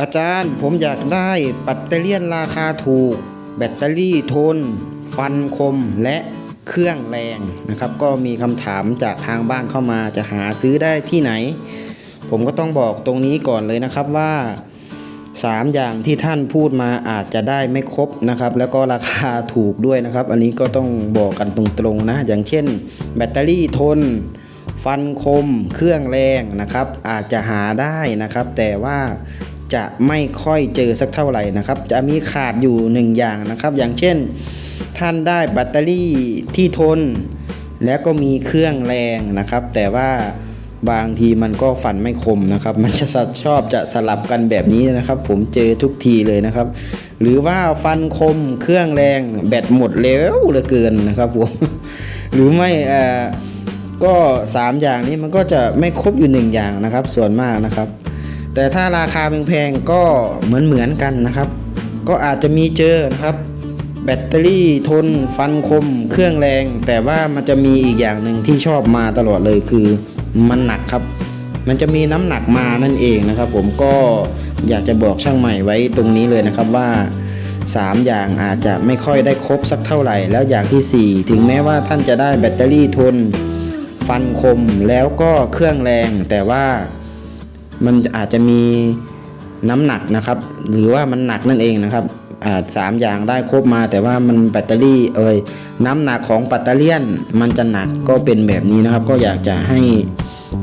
อาจารย์ผมอยากได้แบตเตอรี่ยราคาถูก แบตเตอรี่ทน ฟันคมและเครื่องแรงนะครับ ก็มีคำถามจากทางบ้านเข้ามาจะหาซื้อได้ที่ไหน ผมก็ต้องบอกตรงนี้ก่อนเลยนะครับว่า 3 อย่างที่ท่านพูดมาอาจจะได้ไม่ครบนะครับ แล้วก็ราคาถูกด้วยนะครับ อันนี้ก็ต้องบอกกันตรงๆนะ อย่างเช่น แบตเตอรี่ทนฟันคมเครื่องแรงนะครับ อาจจะหาได้นะครับ แต่ว่า จะไม่ค่อยเจอสักเท่าไหร่นะครับ จะมีขาดอยู่หนึ่งอย่างนะครับ อย่างเช่น ท่านได้แบตเตอรี่ที่ทน แล้วก็มีเครื่องแรงนะครับ แต่ว่าบางทีมันก็ฟันไม่คมนะครับ มันจะชอบจะสลับกันแบบนี้นะครับ ผมเจอทุกทีเลยนะครับ หรือว่าฟันคมเครื่องแรงแบตหมดเร็วเหลือเกินนะครับผมหรือไม่เอ่อก็ 3 อย่างนี้มันก็จะไม่ครบอยู่ 1 อย่างนะครับ ส่วนมากนะครับ แต่ถ้าราคาแพงๆก็เหมือนเหมือนๆกันนะครับ ก็อาจจะมีเจอนะครับ แบตเตอรี่ทนฟันคม เครื่องแรง แต่ว่ามันจะมีอีกอย่างหนึ่งที่ชอบมาตลอดเลยคือมันหนักครับ มันจะมีน้ำหนักมานั่นเองนะครับ ผมก็อยากจะบอกช่างใหม่ไว้ตรงนี้เลยนะครับว่า 3 อย่างอาจจะไม่ค่อยได้ครบสักเท่าไหร่ แล้วอย่างทีสี่4 ถึงแม้ว่าท่านจะได้แบตเตอรี่ทน ฟันคมแล้วก็เครื่องแรงแต่ว่า มันอาจจะมีน้ำหนักนะครับ หรือว่ามันหนักนั่นเองนะครับอาจสามอย่างได้ครบมา แต่ว่ามันแบตเตอรี่เอ่ยน้ำหนักของแบตเตอรี่ยนมันจะหนักก็เป็นแบบนี้นะครับ ก็อยากจะให้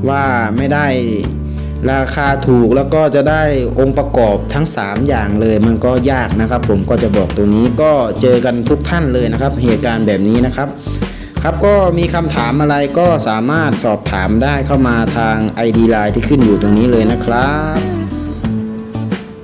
ว่าไม่ได้ราคาถูกแล้วก็จะได้องค์ประกอบทั้ง 3 อย่างเลยมันก็ยากนะครับ ผมก็จะบอกตรงนี้ก็เจอกันทุกท่านเลยนะครับ เหตุการณ์แบบนี้นะครับ ครับก็มีคำถามอะไรก็สามารถสอบถามได้เข้ามาทาง ID Line ที่ขึ้นอยู่ตรงนี้เลยนะครับ